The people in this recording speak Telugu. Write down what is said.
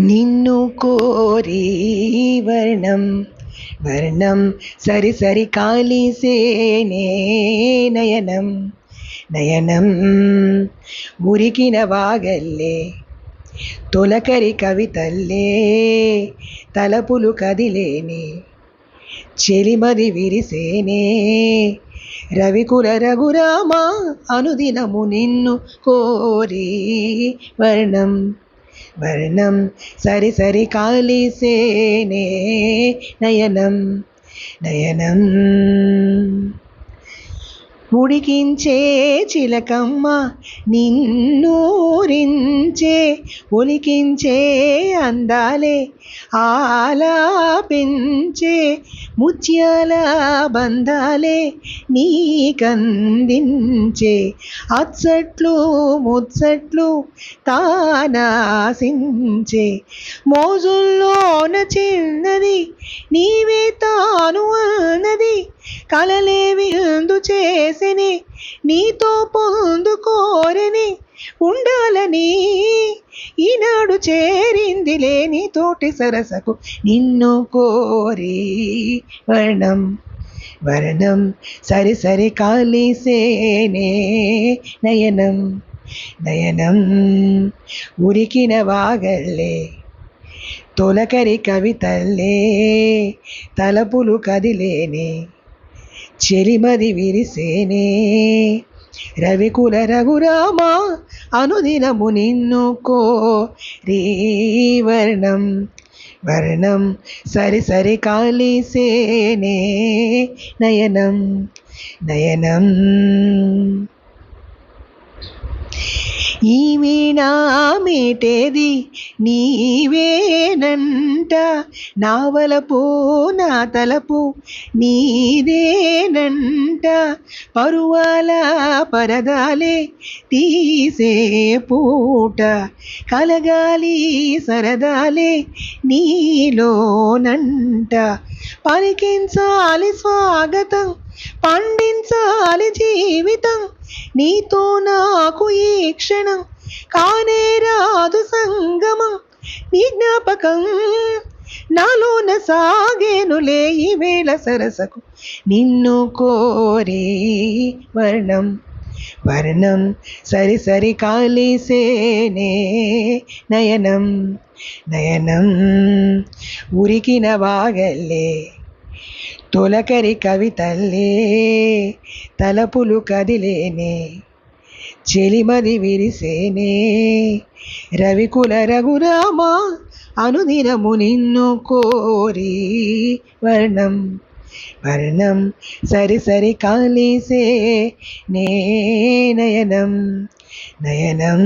నిన్ను కోరి వర్ణం వర్ణం సరి సరి కాలిసేనే నయనం నయనం ఉరికిన వాగల్లే తొలకరి కవితల్లే తలపులు కదిలేని చెలిమది విరిసేనే. రవికుల రఘురామ అనుదినము నిన్ను కోరి వర్ణం వర్ణం సరి సరి కాలిసేనే నయనం నయనం ఉడికించే చిలకమ్మ నిన్ను ఒలికించే అందాలే ఆలాపించే ముత్యాల బంధాలే నీకందించే అచ్చట్లు ముచ్చట్లు తానాసించే మోజుల్లోన చిన్నది నీవే తాను అన్నది కలలే విందు చేసిని నీతో పొందుకోరని ఉండాలని చేరింది లేని తోటి సరసకు. నిన్ను కోరి వర్ణం వర్ణం సరి సరి కాలిసేనే నయనం నయనం. ఉరికిన వాగల్లే తొలకరి కవితల్లే తలపులు కదిలేనే చెలిమది విరిసేనే రవికుల రఘురామ అనుదినము నిన్ను కోరి వర్ణం వర్ణం సరి సరి కాలిసేనే నయనం నయనం. ఈ వీణా మీటేది నీవేనన్ నీవేనంట నావలపు నా తలపు నీదేనంట. పరువాల పరదాలే తీసే పూట కలగాలి సరదాలే నీలోనంట. పలికించాలి స్వాగతం పండించాలి జీవితం నీతో నాకు ఈ క్షణం. కానే రాదు సంగమం నీ జ్ఞాపకం నాలోన సాగేనులే ఈ వేళ సరసకు. నిన్ను కోరి వర్ణం వర్ణం సరి సరి కాలిసేనే నయనం నయనం ఉరికిన వాగల్లే తొలకరి కవితల్లే తలపులు కదిలేనే. చెలిమది విరిసేనే. రవికుల రఘురామ అనుదినము నిన్ను కోరి వర్ణం వర్ణం సరి సరి కాలిసే నే నయనం నయనం.